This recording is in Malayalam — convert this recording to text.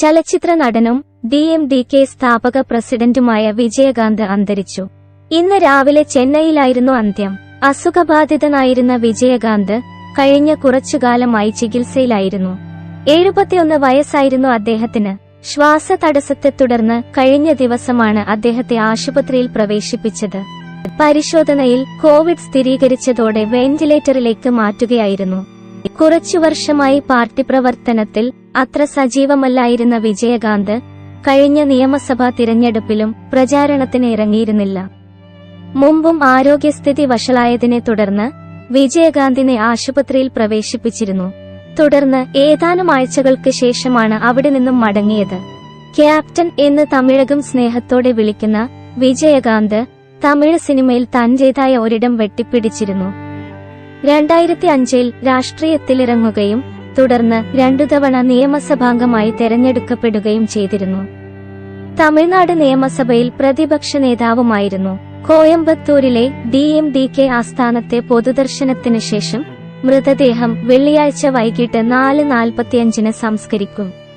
ചലച്ചിത്ര നടനും ഡി എം ഡി കെ സ്ഥാപക പ്രസിഡന്റുമായ വിജയകാന്ത് അന്തരിച്ചു. ഇന്ന് രാവിലെ ചെന്നൈയിലായിരുന്നു അന്ത്യം. അസുഖബാധിതനായിരുന്ന വിജയകാന്ത് കഴിഞ്ഞ കുറച്ചുകാലമായി ചികിത്സയിലായിരുന്നു. എഴുപത്തിയൊന്ന് വയസ്സായിരുന്നു അദ്ദേഹത്തിന്. ശ്വാസ തടസ്സത്തെ തുടർന്ന് കഴിഞ്ഞ ദിവസമാണ് അദ്ദേഹത്തെ ആശുപത്രിയിൽ പ്രവേശിപ്പിച്ചത്. പരിശോധനയിൽ കോവിഡ് സ്ഥിരീകരിച്ചതോടെ വെന്റിലേറ്ററിലേക്ക് മാറ്റുകയായിരുന്നു. കുറച്ചു വർഷമായി പാർട്ടി പ്രവർത്തനത്തിൽ അത്ര സജീവമല്ലായിരുന്ന വിജയകാന്ത് കഴിഞ്ഞ നിയമസഭാ തിരഞ്ഞെടുപ്പിലും പ്രചാരണത്തിന് ഇറങ്ങിയിരുന്നില്ല. മുമ്പും ആരോഗ്യസ്ഥിതി വഷളായതിനെ തുടർന്ന് വിജയകാന്തിനെ ആശുപത്രിയിൽ പ്രവേശിപ്പിച്ചിരുന്നു. തുടർന്ന് ഏതാനും ആഴ്ചകൾക്ക് ശേഷമാണ് അവിടെ നിന്നും മടങ്ങിയത്. ക്യാപ്റ്റൻ എന്ന് തമിഴകം സ്നേഹത്തോടെ വിളിക്കുന്ന വിജയകാന്ത് തമിഴ് സിനിമയിൽ തന്റേതായ ഒരിടം വെട്ടിപ്പിടിച്ചിരുന്നു. രണ്ടായിരത്തി അഞ്ചിൽ രാഷ്ട്രീയത്തിലിറങ്ങുകയും തുടർന്ന് രണ്ടു തവണ നിയമസഭാംഗമായി തെരഞ്ഞെടുക്കപ്പെടുകയും ചെയ്തിരുന്നു. തമിഴ്നാട് നിയമസഭയിൽ പ്രതിപക്ഷ നേതാവുമായിരുന്നു. കോയമ്പത്തൂരിലെ ഡി എം ഡി കെ ആസ്ഥാനത്തെ പൊതുദർശനത്തിന് ശേഷം മൃതദേഹം വെള്ളിയാഴ്ച വൈകിട്ട് നാല് നാൽപ്പത്തിയഞ്ചിന് സംസ്കരിക്കും.